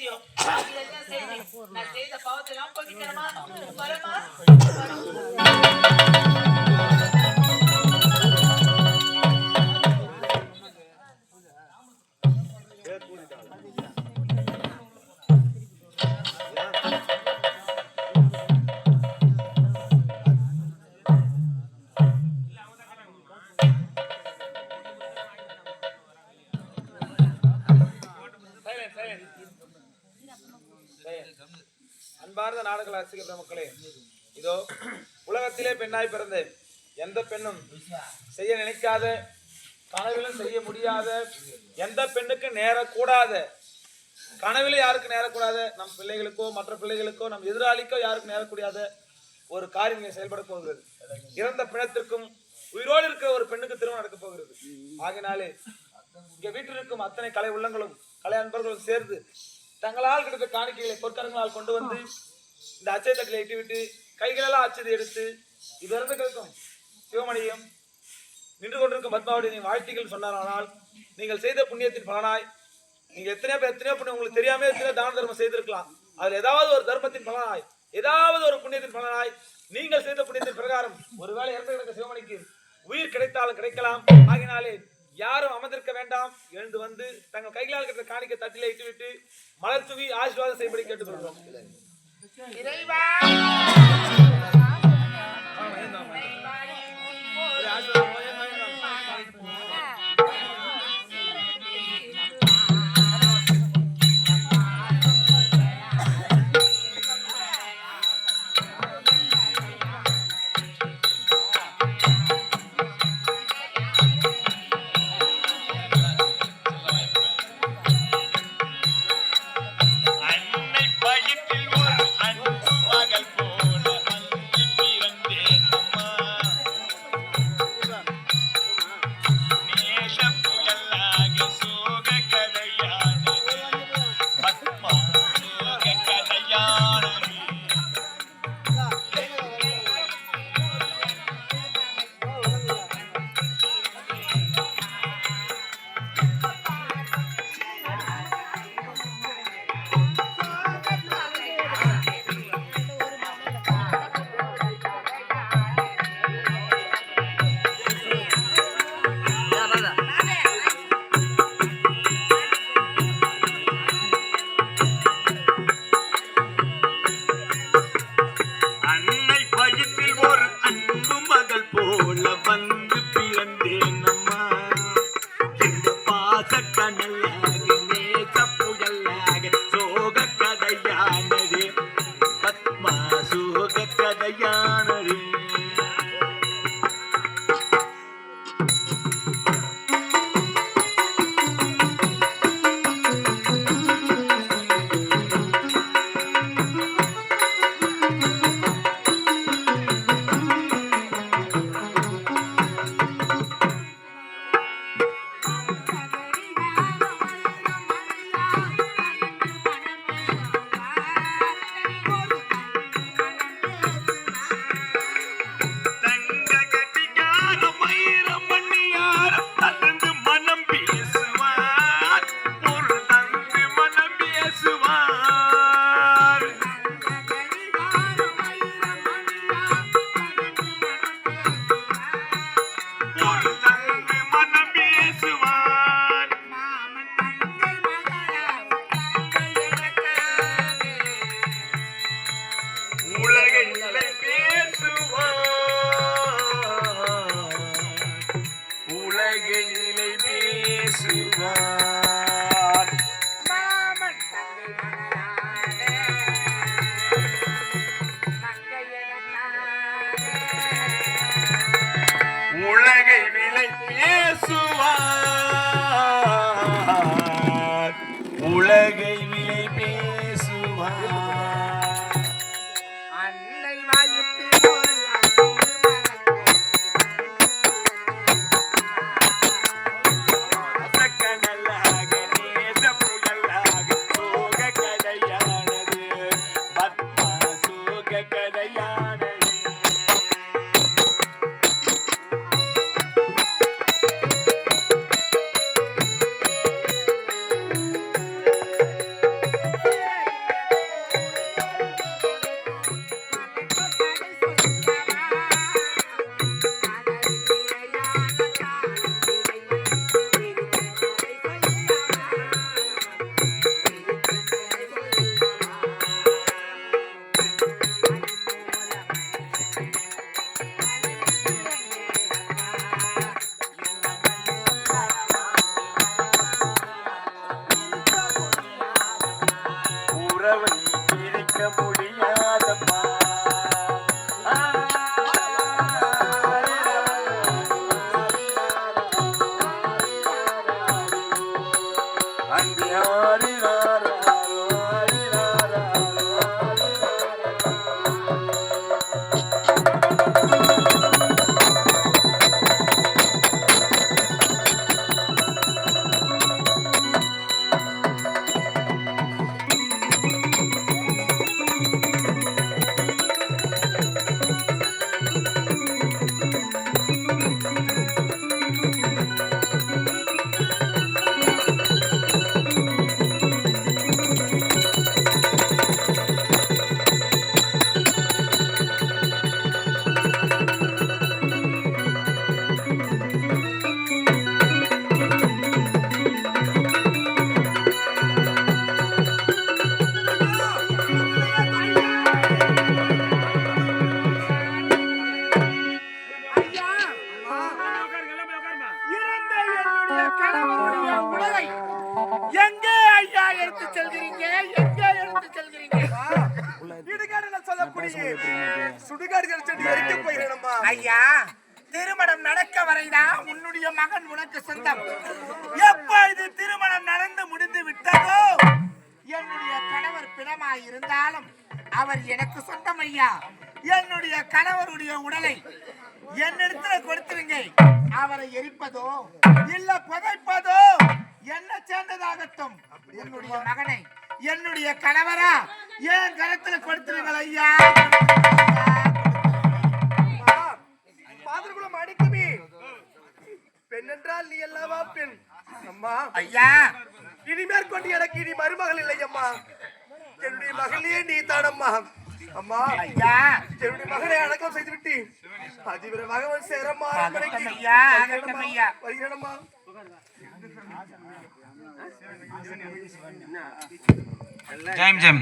செய்தியோ, அது எல்லாம் நான் செய்த பாவத்தை எல்லாம் போக்கிக்கிறேமா? வரமா? ரசிக இதோ உலகத்திலே பெண்ணாய் பிறந்தேன் எந்த பெண்ணும் செய்ய நினைக்காத கனவிலும் செய்ய முடியாத எந்த பெண்ணுக்கு நேரக்கூடாத கனவில் யாருக்கு நேரக்கூடாத நம் பிள்ளைகளுக்கோ மற்ற பிள்ளைகளுக்கோ நம் எதிராளிக்கோ யாருக்கு நேரக்கூடாத ஒரு காரியம் இங்கே செயல்பட போகிறது. இறந்த பிணத்திற்கும் உயிரோடு இருக்கிற ஒரு பெண்ணுக்கு திருமணம் நடக்க போகிறது. ஆகினாலே இங்க வீட்டில் இருக்கும் அத்தனை கலை உள்ளங்களும் கலை அன்பர்களும் சேர்ந்து தங்களால் கிடைத்த காணிக்கைகளை பொற்கரங்களால் கொண்டு வந்து இந்த அச்சை தட்டில் இட்டுவிட்டு கைகளெல்லாம் அச்சதை எடுத்து இதிலிருந்து கேட்கும் கிடக்கும். சிவமணியும் நின்று கொண்டிருக்கும் பத்மாவதி வாழ்த்துக்கள் சொன்னாரானால் நீங்கள் செய்த புண்ணியத்தின் பலனாய் நீங்கள் எத்தனையோ பேர் எத்தனையோ புண்ணியம் உங்களுக்கு தெரியாம எத்தனையோ தான தர்மம் செய்திருக்கலாம். அதில் ஏதாவது ஒரு தர்மத்தின் பலனாய் ஏதாவது ஒரு புண்ணியத்தின் பலனாய் நீங்கள் செய்த புண்ணியத்தின் பிரகாரம் ஒருவேளை இறந்து கிடக்க சிவமணிக்கு உயிர் கிடைத்தாலும் கிடைக்கலாம். ஆகினாலே யாரும் அமர்ந்திருக்க வேண்டாம். எழுந்து வந்து தங்கள் கைகளால் கிட்ட காணிக்க தட்டிலே இட்டுவிட்டு மலர் தூவி ஆசீர்வாதம் செய்யப்படி கேட்டுக்கொள்கிறோம். இறைவா! yeah. அவன் இருக்க முடியும். எடுத்து செல்கிறீங்க இடுகாடுல சொல்லக்கூடிய சுடுகாடுகள் செடி எரிக்க போகிறேனம்மா. ஐயா திருமணம் நடக்க வரைதான் உன்னுடைய மகன் உனக்கு சொந்தம்? எப்ப இது திருமணம் நடந்து முடிந்து விட்டதோ? என்னுடைய கணவர் பிணமாய் இருந்தாலும் அவர் எனக்கு சொந்தம் ஐயா. என்னுடைய கணவருடைய உடலை என்னிடத்துல கொடுத்துருங்க. அவரை எரிப்பதோ? இல்ல புதைப்பதோ? என்ன சேர்ந்ததாகட்டும். என்னுடைய மகனை என்னுடைய கணவரா? என் கரத்துல கொடுத்துருங்கள் ஐயா? பாதகுலம் அடிக்குமே. பெண் என்றால் நீ அல்லவா பெண்? அம்மா. ஐயா. இனிமேற் கொண்டு எனக்கு இனி மருமகள் இல்லை அம்மா என்னுடைய மகளே நீ தானம்மா. அம்மா ஐயா என்னுடைய மகனை அடக்கம் செய்து விட்டு அதிவிரமாக வந்து சேரம்மா ஆகட்டும் ஐயா, ஆகட்டும் ஐயா. வருகிறேனம்மா. ஜெயம் ஜெயம்.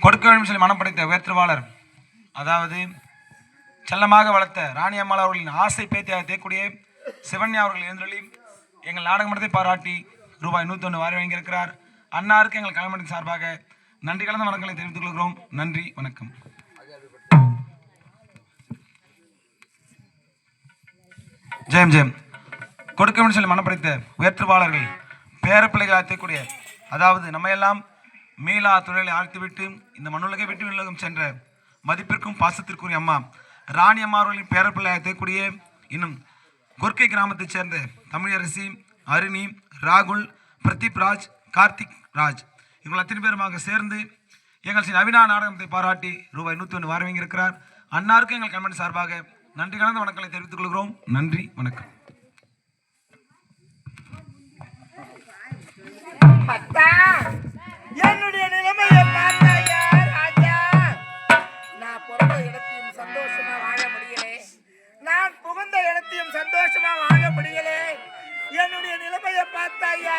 கொடுக்க வேண்டும் சொல்லி மனம் படைத்த உயர்த்திருவாளர் அதாவது செல்லமாக வளர்த்த ராணி அம்மாள் அவர்களின் ஆசை பேத்தியாக தேக்கூடிய சிவன்யா அவர்கள் எழுந்தொழி எங்கள் நாடக மன்றத்தை பாராட்டி ரூபாய் நூற்றி ஒன்று வாரி வழங்கியிருக்கிறார். அன்னாருக்கு எங்கள் கலைமன்றத்தின் சார்பாக நன்றி கலந்த வணக்கங்களை தெரிவித்துக் கொள்கிறோம். நன்றி வணக்கம். ஜெயம் ஜெயம். கொடுக்க சொல்லி மனப்படைத்த உயர்த்துவாளர்கள் உயர்த்திருவாளர்கள் பேரப்பிள்ளைகள் ஆழ்த்தக்கூடிய அதாவது நம்மையெல்லாம் மீளா தொழிலை ஆழ்த்திவிட்டு இந்த மண்ணுலகை விட்டு விலகும் சென்ற மதிப்பிற்கும் பாசத்திற்குரிய அம்மா ராணி அம்மாவர்களின் பேரப்பிள்ளை ஆற்றக்கூடிய இன்னும் கொர்க்கை கிராமத்தைச் சேர்ந்த தமிழரசி அருணி ராகுல் பிரதீப் ராஜ் கார்த்திக் ராஜ். இவங்கள் அத்தனை பேருமாக சேர்ந்து எங்கள் நவீனா நாடகத்தை பாராட்டி ரூபாய் நூற்றி ஒன்று வரவேங்கிருக்கிறார் அன்னாருக்கு எங்கள் கண்மணி சார்பாக நன்றி கலந்த வணக்கங்களை தெரிவித்துக் கொள்கிறோம். நன்றி வணக்கம். என்னுடைய நிலைமையை பார்த்தாயா நான் பிறந்த இடத்தையும் நான் புகுந்த இடத்தையும் சந்தோஷமா வாழ என்னுடைய நிலைமையை பார்த்தாயா